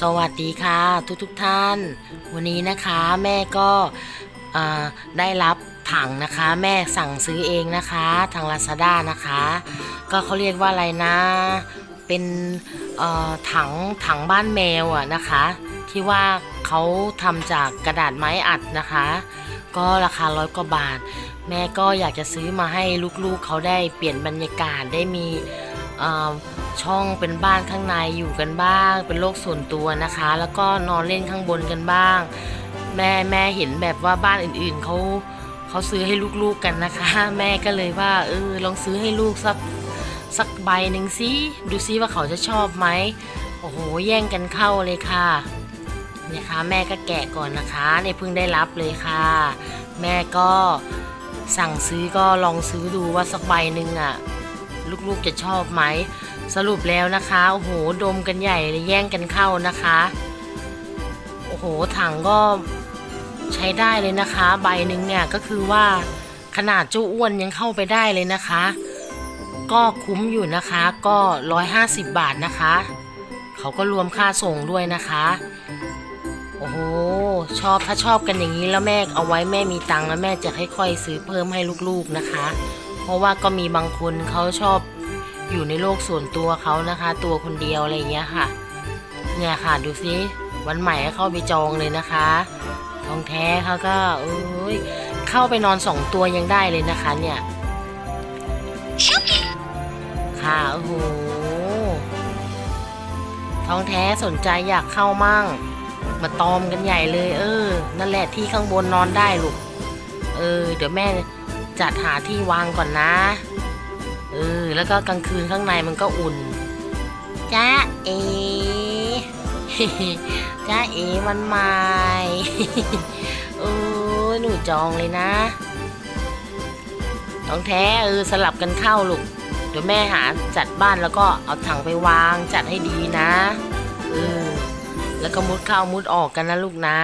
สวัสดีค่ะทุกทุกท่าน วันนี้นะคะแม่ก็ได้รับถังนะคะ แม่สั่งซื้อเองนะคะทาง Lazada นะคะ ก็เขาเรียกว่าอะไรนะ เป็นถังถังบ้านแมวอะนะคะ ที่ว่าเขาทำจากกระดาษไม้อัดนะคะ ก็ราคาร้อยกว่าบาท แม่ก็อยากจะซื้อมาให้ลูกๆเขาได้เปลี่ยนบรรยากาศได้มี ช่องเป็นบ้านข้างในอยู่กันบ้าง เป็นโลกส่วนตัวนะคะ แล้วก็นอนเล่นข้างบนกันบ้าง แม่แม่เห็นแบบว่าบ้านอื่นๆเขาเขาซื้อให้ลูกๆกันนะคะ แม่ก็เลยว่าเออลองซื้อให้ลูกสักสักใบหนึ่งสิดูซิว่าเขาจะชอบไหมโอ้โหแย่งกันเข้าเลยค่ะเนี่ยค่ะแม่ก็แกะก่อนนะคะเนี่ยเพิ่งได้รับเลยค่ะ แม่ก็สั่งซื้อก็ลองซื้อดูว่าสักใบหนึ่งอะ ลูกๆจะชอบไหม สรุปแล้วนะคะโอ้โหดมกันใหญ่เลยแย่งกันเข้านะคะโอ้โหถังก็ใช้ได้เลยนะคะ ใบหนึ่งเนี่ยก็คือว่าขนาดเจ้าอ้วนยังเข้าไปได้เลยนะคะ ก็คุ้มอยู่นะคะก็ 150 บาทนะคะ เขาก็รวมค่าส่งด้วยนะคะโอ้โหชอบถ้าชอบกันอย่างนี้แล้วแม่เอาไว้แม่มีตังค์แล้วแม่จะค่อยๆซื้อเพิ่มให้ลูกๆนะคะ ราะว่าก็มีบางคนเขาชอบอยู่ในโลกส่วนตัวเขานะคะ ตัวคนเดียวอะไรเงี้ยค่ะ เนี่ยค่ะดูสิวันใหม่เข้าไปจองเลยนะคะทองแท้เขาก็เอ้ยเข้าไปนอนสองตัวยังได้เลยนะคะเนี่ยค่ะโอ้โหทองแท้สนใจอยากเข้ามั่ง มาตอมกันใหญ่เลย เออ นั่นแหละที่ข้างบนนอนได้ลูก เออ เดี๋ยวแม่ จัดหาที่วางก่อนนะเออแล้วก็กลางคืนข้างในมันก็อุ่นจ้าเอจ้าเอวันใหม่เออหนูจองเลยนะน้องแท้เออสลับกันเข้าลูกเดี๋ยวแม่หาจัดบ้านแล้วก็เอาถังไปวางจัดให้ดีนะเออแล้วก็มุดเข้ามุดออกกันนะลูกนะ